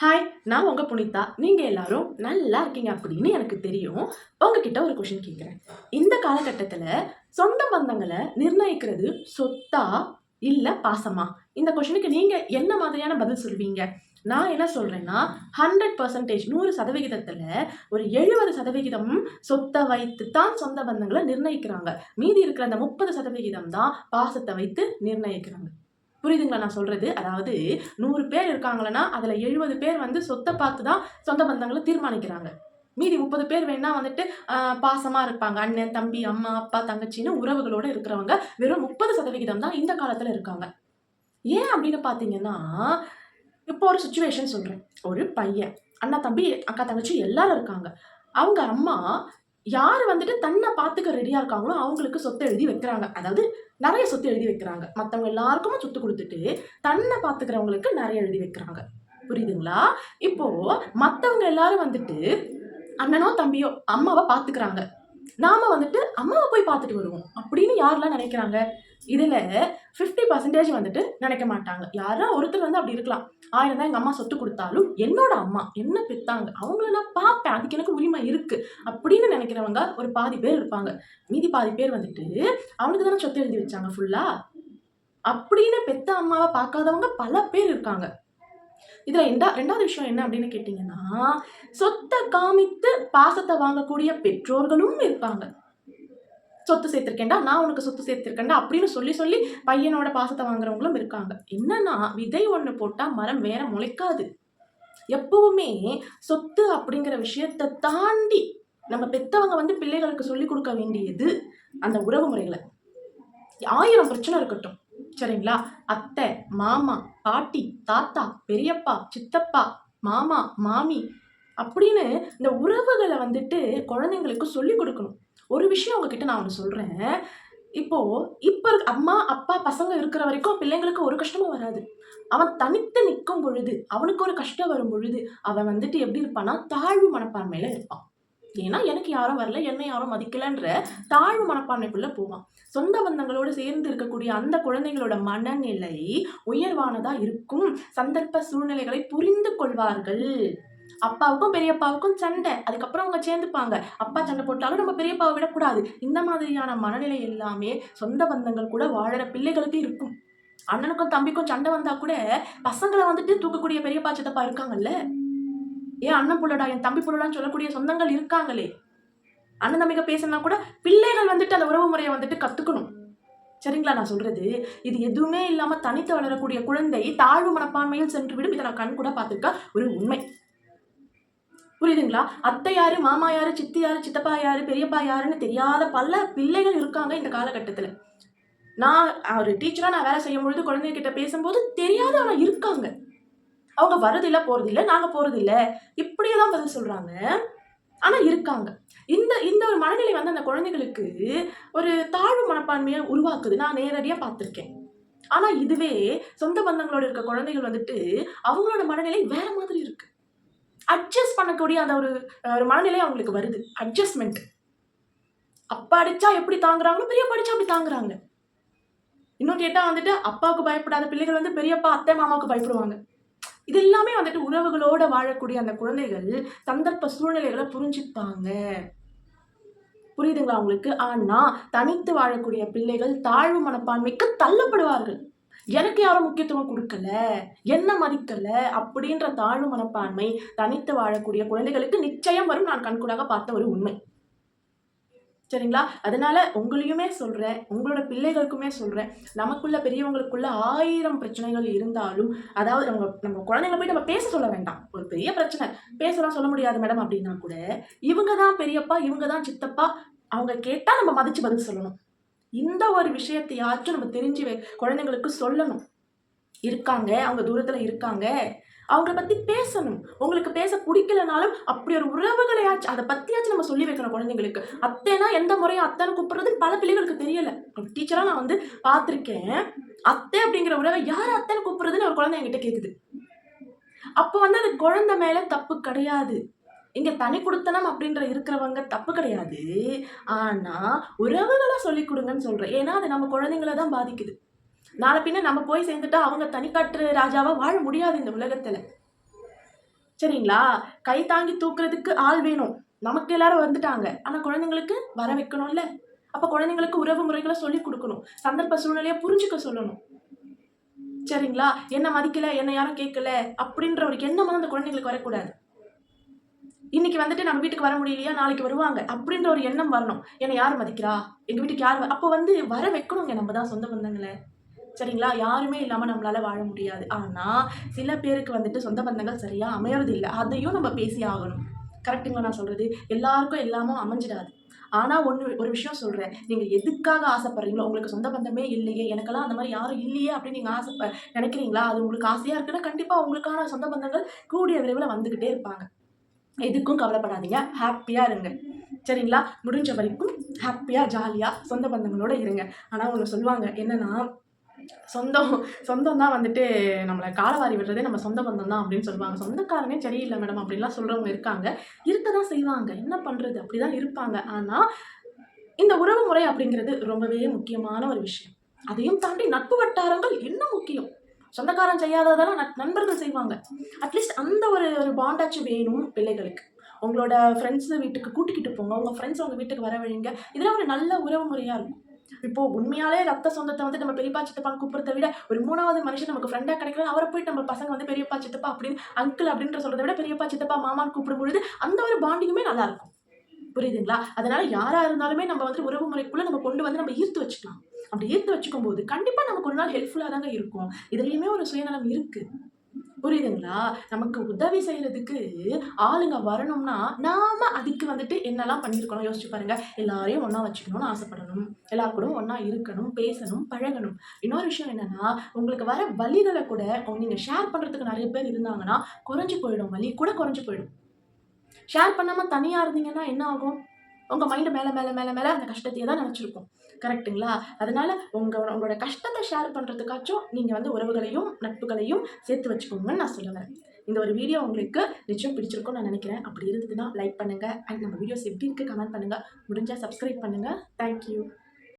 Hi நான் உங்கள் புனிதா. நீங்கள் எல்லாரும் நல்லா இருக்கீங்க அப்படின்னு எனக்கு தெரியும். உங்ககிட்ட ஒரு கொஷின் கேட்குறேன் இந்த காலகட்டத்தில் சொந்த பந்தங்களை நிர்ணயிக்கிறது சொத்தா இல்லை பாசமா? இந்த கொஷனுக்கு நீங்கள் என்ன மாதிரியான பதில் சொல்வீங்க? நான் என்ன சொல்கிறேன்னா ஹண்ட்ரட் பர்சன்டேஜ் நூறு சதவிகிதத்தில் ஒரு எழுபது சதவிகிதம் சொத்தை வைத்து தான் சொந்த பந்தங்களை நிர்ணயிக்கிறாங்க. மீதி இருக்கிற அந்த முப்பது சதவிகிதம் தான் பாசத்தை வைத்து நிர்ணயிக்கிறாங்க. புரியுதுங்களா நான் சொல்கிறது அதாவது நூறு பேர் இருக்காங்களன்னா அதில் எழுபது பேர் வந்து சொத்தை பார்த்து தான் சொந்த பந்தங்களை தீர்மானிக்கிறாங்க. மீதி முப்பது பேர் வேணா வந்துட்டு பாசமாக இருப்பாங்க. அண்ணன் தம்பி அம்மா அப்பா தங்கச்சின்னு உறவுகளோடு இருக்கிறவங்க வெறும் முப்பது சதவிகிதம் தான் இந்த காலத்தில் இருக்காங்க. ஏன் அப்படின்னு பார்த்தீங்கன்னா இப்போ ஒரு சுச்சுவேஷன் சொல்கிறேன் ஒரு பையன் அண்ணா தம்பி அக்கா தங்கச்சி எல்லாரும் இருக்காங்க. அவங்க அம்மா யார் வந்துட்டு தன்னை பார்த்துக்க ரெடியாக இருக்காங்களோ அவங்களுக்கு சொத்தை எழுதி வைக்கிறாங்க. அதாவது நிறைய சொத்து எழுதி வைக்கிறாங்க. மற்றவங்க எல்லாருக்கும் சொத்து கொடுத்துட்டு தன்னை பார்த்துக்கிறவங்களுக்கு நிறைய எழுதி வைக்கிறாங்க. புரியுதுங்களா? இப்போ மற்றவங்க எல்லாரும் வந்துட்டு அண்ணனோ தம்பியோ அம்மாவை பார்த்துக்கிறாங்க. நாம வந்துட்டு அம்மாவை போய் பார்த்துட்டு வருவோம். அப்படின்னு யாரெல்லாம் நினைக்கிறாங்க? இதில் ஃபிஃப்டி பர்சன்டேஜ் வந்துட்டு நினைக்க மாட்டாங்க. யாரா ஒருத்தர் வந்து அப்படி இருக்கலாம். ஆயிரம் தான் எங்கள் அம்மா சொத்து கொடுத்தாலும் என்னோட அம்மா என்ன பெத்தாங்க அவங்கள நான் பார்ப்பேன். அதுக்கு எனக்கு உரிமை இருக்குது அப்படின்னு நினைக்கிறவங்க ஒரு பாதி பேர் இருப்பாங்க. மீதி பாதி பேர் வந்துட்டு அவனுக்கு தானே சொத்து எழுதி வச்சாங்க ஃபுல்லாக அப்படின்னு பெத்த அம்மாவை பார்க்காதவங்க பல பேர் இருக்காங்க. இதில் ரெண்டா ரெண்டாவது விஷயம் என்ன அப்படின்னு கேட்டிங்கன்னா சொத்தை காமித்து பாசத்தை வாங்கக்கூடிய பெற்றோர்களும் இருப்பாங்க. சொத்து சேர்த்திருக்கேன்டா நான் உனக்கு சொத்து சேர்த்திருக்கேன்டா அப்படின்னு சொல்லி சொல்லி பையனோட பாசத்தை வாங்குறவங்களும் இருக்காங்க. என்னன்னா விதை ஒன்று போட்டால் மரம் வேற முளைக்காது. எப்பவுமே சொத்து அப்படிங்கிற விஷயத்தை தாண்டி நம்ம பெத்தவங்க வந்து பிள்ளைகளுக்கு சொல்லி கொடுக்க வேண்டியது அந்த உறவு முறைகளை. ஆயிரம் பிரச்சனை இருக்கட்டும் சரிங்களா? அத்தை மாமா பாட்டி தாத்தா பெரியப்பா சித்தப்பா மாமா மாமி அப்படின்னு இந்த உறவுகளை வந்துட்டு குழந்தைங்களுக்கு சொல்லி கொடுக்கணும். ஒரு விஷயம் உங்ககிட்ட நான் ஒன்று சொல்கிறேன் இப்போ இப்போ அம்மா அப்பா பசங்க இருக்கிற வரைக்கும் பிள்ளைங்களுக்கு ஒரு கஷ்டமும் வராது. அவன் தனித்து நிற்கும் பொழுது அவனுக்கு ஒரு கஷ்டம் வரும் பொழுது அவன் வந்துட்டு எப்படி இருப்பான்னா தாழ்வு மனப்பான்மையில் இருப்பான். ஏன்னா எனக்கு யாரும் வரல என்னை யாரும் மதிக்கலன்ற தாழ்வு மனப்பான்மைக்குள்ளே போவான். சொந்த பந்தங்களோடு சேர்ந்து இருக்கக்கூடிய அந்த குழந்தைகளோட மனநிலை உயர்வானதாக இருக்கும். சந்தர்ப்ப சூழ்நிலைகளை புரிந்து கொள்வார்கள். அப்பாவுக்கும் பெரியப்பாவுக்கும் சண்டை. அதுக்கப்புறம் அவங்க சேர்ந்துப்பாங்க. அப்பா சண்டை போட்டாலும் நம்ம பெரியப்பாவை விடக்கூடாது. இந்த மாதிரியான மனநிலை எல்லாமே சொந்த பந்தங்கள் கூட வாழற பிள்ளைகளுக்கு இருக்கும். அண்ணனுக்கும் தம்பிக்கும் சண்டை வந்தா கூட பசங்களை வந்துட்டு தூக்கக்கூடிய பெரியப்பா சித்தப்பா இருக்காங்கல்ல? ஏன் அண்ணன் புள்ளடா என் தம்பி புள்ளடான்னு சொல்லக்கூடிய சொந்தங்கள் இருக்காங்களே? அண்ணன் தம்பிக்க பேசினா கூட பிள்ளைகள் வந்துட்டு அந்த உறவு முறையை வந்துட்டு கத்துக்கணும். சரிங்களா? நான் சொல்றது இது எதுவுமே இல்லாம தனித்து வளரக்கூடிய குழந்தை தாழ்வு மனப்பான்மையில் சென்று விடும். இதை நான் கண் கூட பார்த்துருக்க ஒரு உண்மை. புரியுதுங்களா? அத்தை யாரு மாமா யாரு சித்தி யாரு சித்தப்பா யாரு பெரியப்பா யாருன்னு தெரியாத பல பிள்ளைகள் இருக்காங்க இந்த காலகட்டத்தில். நான் ஒரு டீச்சராக நான் வேலை செய்யும் பொழுது குழந்தைகிட்ட பேசும்போது தெரியாத ஆனால் இருக்காங்க. அவங்க வரதில்லை போகிறதில்ல நாங்கள் போகிறதில்ல இப்படியே தான் பதில் சொல்கிறாங்க ஆனால் இருக்காங்க. இந்த இந்த ஒரு மனநிலை வந்து அந்த குழந்தைகளுக்கு ஒரு தாழ்வு மனப்பான்மையை உருவாக்குது. நான் நேரடியாக பார்த்துருக்கேன். ஆனால் இதுவே சொந்த பந்தங்களோட இருக்க குழந்தைகள் வந்துட்டு அவங்களோட மனநிலை வேற மாதிரி இருக்குது அட்ஜஸ்ட் பண்ணக்கூடிய அந்த ஒரு ஒரு மனநிலை அவங்களுக்கு வருது. அட்ஜஸ்ட்மெண்ட் அப்பா அடிச்சா எப்படி தாங்குறாங்களோ பெரியப்பா அடிச்சா அப்படி தாங்குறாங்க. இன்னும் கேட்டால் வந்துட்டு அப்பாவுக்கு பயப்படாத பிள்ளைகள் வந்து பெரியப்பா அத்தை மாமாவுக்கு பயப்படுவாங்க. இது எல்லாமே வந்துட்டு உறவுகளோடு வாழக்கூடிய அந்த குழந்தைகள் சந்தர்ப்ப சூழ்நிலைகளை புரிஞ்சுப்பாங்க. புரியுதுங்களா அவங்களுக்கு ஆனால் தனித்து வாழக்கூடிய பிள்ளைகள் தாழ்வு மனப்பான்மைக்கு தள்ளப்படுவார்கள். எனக்கு யாரும் முக்கியத்துவம் கொடுக்கல. என்ன மதிக்கல? அப்படின்ற தாழ்வு மனப்பான்மை தனித்து வாழக்கூடிய குழந்தைகளுக்கு நிச்சயம் வரும். நான் கண்கூடாக பார்த்த ஒரு உண்மை. சரிங்களா? அதனால உங்களையுமே சொல்றேன். உங்களோட பிள்ளைகளுக்குமே சொல்றேன். நமக்குள்ள பெரியவங்களுக்குள்ள ஆயிரம் பிரச்சனைகள் இருந்தாலும் அதாவது நம்ம நம்ம குழந்தைங்களை போய் நம்ம பேச சொல்ல வேண்டாம். ஒரு பெரிய பிரச்சனை. பேசலாம் சொல்ல முடியாது மேடம் அப்படின்னா கூட இவங்க தான் பெரியப்பா இவங்க தான் சித்தப்பா அவங்க கேட்டால் நம்ம மதிச்சு பதில் சொல்லணும். இந்த ஒரு விஷயத்தையாச்சும் நம்ம தெரிஞ்சு வை- குழந்தைங்களுக்கு சொல்லணும். இருக்காங்க அவங்க தூரத்தில் இருக்காங்க. அவங்கள பற்றி பேசணும். உங்களுக்கு பேச பிடிக்கலனாலும் அப்படி ஒரு உறவுகளையாச்சும் அதை பற்றியாச்சும் நம்ம சொல்லி வைக்கணும் குழந்தைங்களுக்கு. அத்தைனா எந்த முறையும் அத்தைன்னு கூப்பிட்றதுன்னு பல பிள்ளைகளுக்கு தெரியலை. டீச்சராக நான் வந்து பார்த்துருக்கேன். அத்தை அப்படிங்கிற உறவை யார் அத்தைன்னு கூப்பிட்றதுன்னு ஒரு குழந்தை என்கிட்ட கேக்குது. அப்போ வந்து அது குழந்தை மேலே தப்பு கிடையாது. இங்க தனி கொடுத்தனம் அப்படின்ற இருக்கிறவங்க தப்பு கிடையாது. ஆனா உறவுகளை சொல்லி கொடுங்கன்னு சொல்றேன். ஏன்னா அது நம்ம குழந்தைங்கள தான் பாதிக்குது. நாளை பின்ன நம்ம போய் சேர்ந்துட்டா அவங்க தனிக்காட்டு ராஜாவா வாழ முடியாது இந்த உலகத்துல. சரிங்களா? கை தாங்கி தூக்குறதுக்கு ஆள் வேணும். நமக்கு எல்லாரும் வந்துட்டாங்க. ஆனா குழந்தைங்களுக்கு வர வைக்கணும்ல? அப்ப குழந்தைங்களுக்கு உறவு முறைகளை சொல்லி கொடுக்கணும். சந்தர்ப்ப சூழ்நிலையை புரிஞ்சுக்க சொல்லணும். சரிங்களா? என்ன மதிக்கல? என்ன யாரும் கேட்கல? அப்படின்ற ஒரு எண்ணம் அந்த குழந்தைங்களுக்கு வரக்கூடாது. இன்னைக்கு வந்துட்டு நம்ம வீட்டுக்கு வர முடியலையா? நாளைக்கு வருவாங்க. அப்படின்ற ஒரு எண்ணம் வரணும். என்னை யார் மதிக்கிறா? எங்க வீட்டுக்கு யார் அப்போ வந்து வர வைக்கணுங்க நம்ம தான் சொந்த பந்தங்களை. சரிங்களா? யாருமே இல்லாமல் நம்மளால வாழ முடியாது. ஆனால் சில பேருக்கு வந்துட்டு சொந்த பந்தங்கள் சரியா அமையறது இல்லை. அதையும் நம்ம பேசி ஆகணும். கரெக்டுங்களா நான் சொல்றது. எல்லாருக்கும் எல்லாமும் அமைஞ்சிடாது. ஆனால் ஒன்று ஒரு விஷயம் சொல்கிறேன் நீங்கள் எதுக்காக ஆசைப்படுறீங்களோ உங்களுக்கு சொந்த பந்தமே இல்லையே எனக்கெல்லாம் அந்த மாதிரி யாரும் இல்லையே அப்படின்னு நீங்கள் ஆசை நினைக்கிறீங்களா? அது உங்களுக்கு ஆசையாக இருக்குன்னா கண்டிப்பாக உங்களுக்கான சொந்த பந்தங்கள் கூடிய விரைவில் வந்துக்கிட்டே இருப்பாங்க. எதுக்கும் கவலைப்படாதீங்க. ஹாப்பியாக இருங்க. சரிங்களா? முடிஞ்ச வரைக்கும் ஹாப்பியாக ஜாலியாக சொந்த பந்தங்களோட இருங்க. ஆனால் ஒன்று சொல்லுவாங்க என்னன்னா சொந்தம் சொந்தம் தான் வந்துட்டு நம்மளை காலவாரி விடுறதே நம்ம சொந்த பந்தம் தான் அப்படின்னு சொல்லுவாங்க. சொந்தக்காரனே சரியில்லை மேடம் அப்படின்லாம் சொல்கிறவங்க இருக்காங்க. இருக்க தான் செய்வாங்க. என்ன பண்றது? அப்படிதான் இருப்பாங்க. ஆனால் இந்த உறவு முறை அப்படிங்கிறது ரொம்பவே முக்கியமான ஒரு விஷயம். அதையும் தாண்டி நட்பு வட்டாரங்கள் என்ன முக்கியம்? சொந்தக்காரன் செய்யாததெல்லாம் நண்பர்கள் செய்வாங்க. அட்லீஸ்ட் அந்த ஒரு ஒரு பாண்டாச்சும் வேணும் பிள்ளைகளுக்கு. உங்களோட ஃப்ரெண்ட்ஸ் வீட்டுக்கு கூட்டிக்கிட்டு போங்க. உங்கள் ஃப்ரெண்ட்ஸ் உங்கள் வீட்டுக்கு வர வழிங்க இதெல்லாம் ஒரு நல்ல உறவு முறையாக இருக்கும். இப்போ உண்மையாலே ரத்த சொந்தத்தை வந்து நம்ம பெரியப்பா சித்தப்பா கூப்பிடுறத விட ஒரு மூணாவது மனுஷன் நமக்கு ஃப்ரெண்டாக கிடைக்கிறாங்க அவரை போய் நம்ம பசங்க வந்து பெரியப்பா சித்தப்பா அப்படின்னு அங்கிள் அப்படின்ற சொல்கிறத விட பெரியப்பா சித்தப்பா மாமான்னு கூப்பிடும் பொழுது அந்த ஒரு பாண்டிங்குமே நல்லாயிருக்கும் புரியுதுங்களா? அதனால யாரா இருந்தாலுமே நம்ம வந்து உறவு முறைக்குள்ள நம்ம கொண்டு வந்து நம்ம ஈர்த்து வச்சுக்கலாம். அப்படி ஈர்த்து வச்சுக்கும் போது கண்டிப்பா நமக்கு ஒரு நாள் ஹெல்ப்ஃபுல்லா தாங்க இருக்கும். இதுலயுமே ஒரு சுயநலம் இருக்கு. புரியுதுங்களா? நமக்கு உதவி செய்யறதுக்கு ஆளுங்க வரணும்னா நாம அதுக்கு வந்துட்டு என்னெல்லாம் பண்ணியிருக்கணும் யோசிச்சு பாருங்க. எல்லாரையும் ஒன்றா வச்சுக்கணும்னு ஆசைப்படணும். எல்லார் கூட ஒன்றா இருக்கணும் பேசணும் பழகணும். இன்னொரு விஷயம் என்னன்னா உங்களுக்கு வர வழிகளை கூட நீங்க ஷேர் பண்றதுக்கு நிறைய பேர் இருந்தாங்கன்னா குறைஞ்சு போயிடும். வலி கூட குறைஞ்சு போயிடும். ஷேர் பண்ணாமல் தனியாக இருந்தீங்கன்னா என்ன ஆகும்? உங்கள் மைண்டு மேலே மேலே மேலே மேலே அந்த கஷ்டத்தையே தான் நினச்சிருக்கும். கரெக்ட்டுங்களா அதனால் உங்கள் உங்களோட கஷ்டத்தை ஷேர் பண்ணுறதுக்காச்சும் நீங்கள் வந்து உறவுகளையும் நட்புகளையும் சேர்த்து வச்சுக்கோங்கன்னு நான் சொல்லுவேன் இந்த ஒரு வீடியோ உங்களுக்கு நிச்சயம் பிடிச்சிருக்கும்னு நான் நினைக்கிறேன். அப்படி இருந்ததுன்னா லைக் பண்ணுங்கள் அண்ட் நம்ம வீடியோஸ் எப்படி இருக்குது கமெண்ட் பண்ணுங்கள் முடிஞ்சால் சப்ஸ்கிரைப் பண்ணுங்கள் தேங்க்யூ